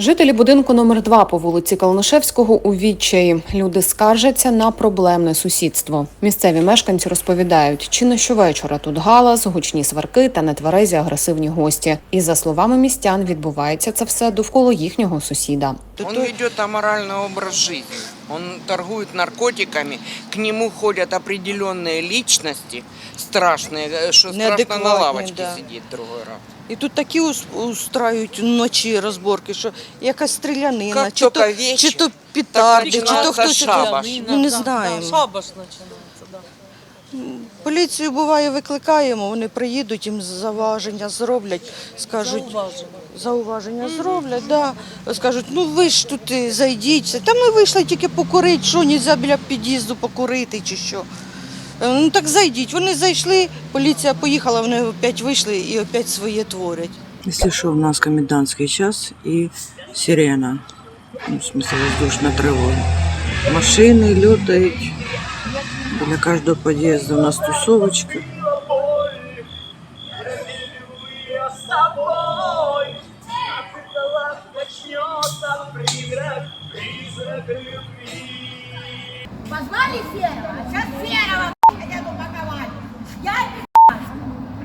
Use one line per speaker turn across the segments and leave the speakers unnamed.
Жителі будинку номер 2 по вулиці Калнишевського у відчаї. Люди скаржаться на проблемне сусідство. Місцеві мешканці розповідають, чи не щовечора тут галас, гучні сварки та нетверезі агресивні гості. І за словами містян, відбувається це все довкола їхнього сусіда.
Он ведет аморальный образ жизни. Он торгует наркотиками. К нему ходят определенные личности страшные, э, что страшно на
Неадекватные,
лавочке
да.
сидит другой раз.
І тут такі ус- устраюють вночі розборки, що якась стрілянина,
Як
чи то,
тільки вечір,
чи то петарди, чи то
починається
хтось.
шабаш.
Ну, не знаємо.
Шабаш починається, да.
Поліцію буває викликаємо, вони приїдуть, їм зауваження зроблять, скажуть,
Зауваження.
зауваження зроблять, да. скажуть, ну ви ж тут е, зайдіть. все. Та ми вийшли тільки покурити, що нельзя біля під'їзду покурити чи що. Е, Ну так зайдіть. Вони зайшли, поліція поїхала, вони опять вийшли і опять своє творять.
Если что, у нас комендантский час и сирена. Ну, в смысле, воздушная тревога. Машины летают. Для каждого подъезда у нас тусовочка.
Позвали Серого, а сейчас Серого хотят упаковать. Я пи***ь.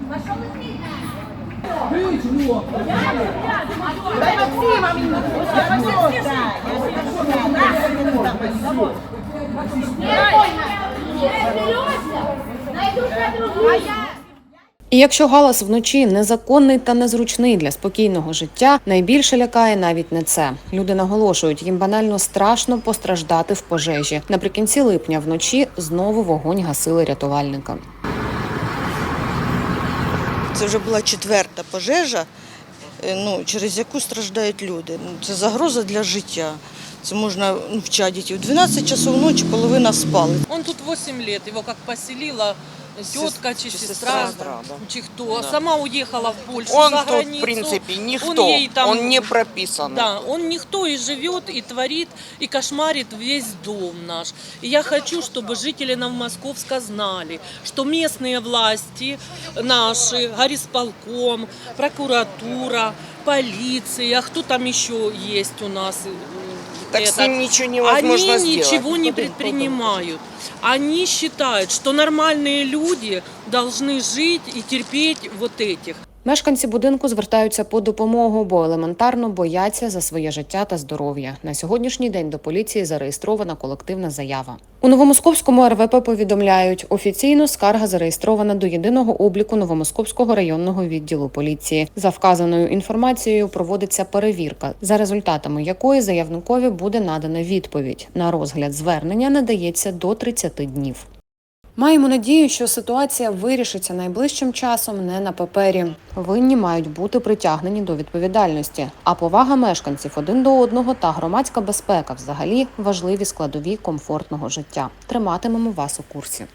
Пошел и ты, Ничего. Я пи***ь. Дай Максима мне. Я все сюда. Я все сюда. Найду тебя другую.
І якщо галас вночі незаконний та незручний для спокійного життя, найбільше лякає навіть не це. Люди наголошують, їм банально страшно постраждати в пожежі. Наприкінці липня вночі знову вогонь гасили рятувальника.
Це вже була четверта пожежа, е, ну, через яку страждають люди. Ну, Це загроза для життя. Це можна ну, вчати дітей. В 12 часов ночі половина спали.
Он тут 8 лет, его как поселила тетка чи
чи
сестра,
сестра, да.
чи кто. Сама уехала в Польшу,
Он
за
тут, в принципе, никто.
Он ей там-
Он не прописан.
Да, он никто и живет, и творит, и кошмарит весь дом наш. И я хочу, чтобы жители Новомосковска знали, что местные власти наши, горисполком, прокуратура, полиция, кто там еще есть у нас? э,
Так с
этот,
ним ничего невозможно
Они
сделать.
ничего не предпринимают. Они считают, что нормальные люди должны жить и терпеть вот этих.
Мешканці будинку звертаються по допомогу, бо елементарно бояться за своє життя та здоров'я. На сьогоднішній день до поліції зареєстрована колективна заява. У Новомосковському РВП повідомляють, офіційно скарга зареєстрована до єдиного обліку Новомосковського районного відділу поліції. За вказаною інформацією проводиться перевірка, за результатами якої заявникові буде надана відповідь. На розгляд звернення надається до 30 днів. Маємо надію, що ситуація вирішиться найближчим часом не на папері. Винні мають бути притягнені до відповідальності. А повага мешканців один до одного та громадська безпека взагалі важливі складові комфортного життя. Триматимемо вас у курсі.